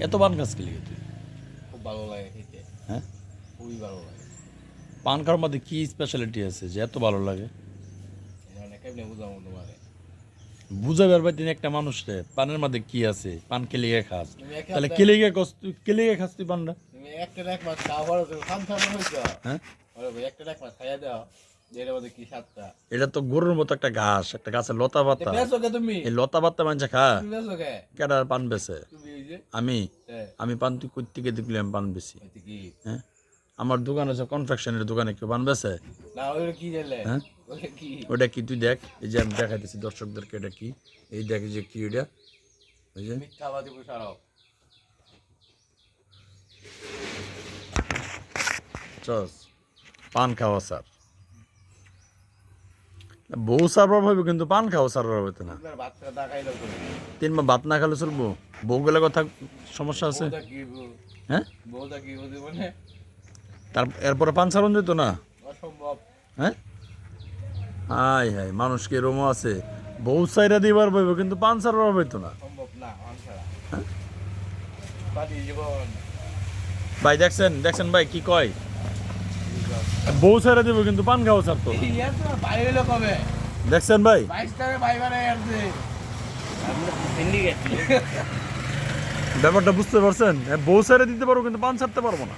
এত পান গাছ খেলে তুই? খুব ভালো লাগে খেতে। হ্যাঁ? খুবই ভালো লাগে। পান খাওয়ার মধ্যে কি স্পেশালিটি আছে যে এত ভালো লাগে? মানে বুঝাবো বুঝাবার পারতেন একটা মানুষরে পানের মধ্যে কি আছে? পান কেলিগে খাস? তাহলে হাতে- কেলিগে কস তুই? কেলিগে খাস তুই পানটা? একটা এক মাছ খাওয়া হ্যাঁ একটা এক মাছ খাইয়া দাও। যেটা মধ্যে কি সাতটা এটা তো গরুর মতো একটা ঘাস একটা গাছের লতা পাতা। তুমি? এই লতা পাতা মানুষ খা। কে? কেডা পান বেছে আমি? হ্যাঁ। আমি পান তুই কই থেকে দেখলি আমি পান বেশি। হ্যাঁ? আমার দোকান আছে কনফেকশনের দোকানে কেউ পান বেছে? ওইটা কি হ্যাঁ? ওটা কি? তুই দেখ এই যে আমি দেখাইতেছি দর্শকদেরকে এটা কি? এই দেখ যে কি ওটা চস পান খাওয়া স্যার। বউ সারবার হবে কিন্তু পান খাওয়া সারবার হবে না। তিন মা ভাত না খেলে চলবো। বউ গেলে কথা সমস্যা আছে। হ্যাঁ? তার এরপরে পান সারণ যেত না? হ্যাঁ? হাই হাই মানুষ কি রোমো আছে? বউ সাইরা দিবার পাইব কিন্তু পান পাইতো না। সম্ভব না হ্যাঁ? ভাই দেখছেন দেখছেন ভাই কি কয়? বউ সাইরা দেবো কিন্তু পান খাওয়া সারতো তো। বাইরে কবে? দেখছেন ভাই? ব্যাপারটা বুঝতে পারছেন? হ্যাঁ, বউ সারা দিতে পারব কিন্তু পান ছাড়তে পারব না।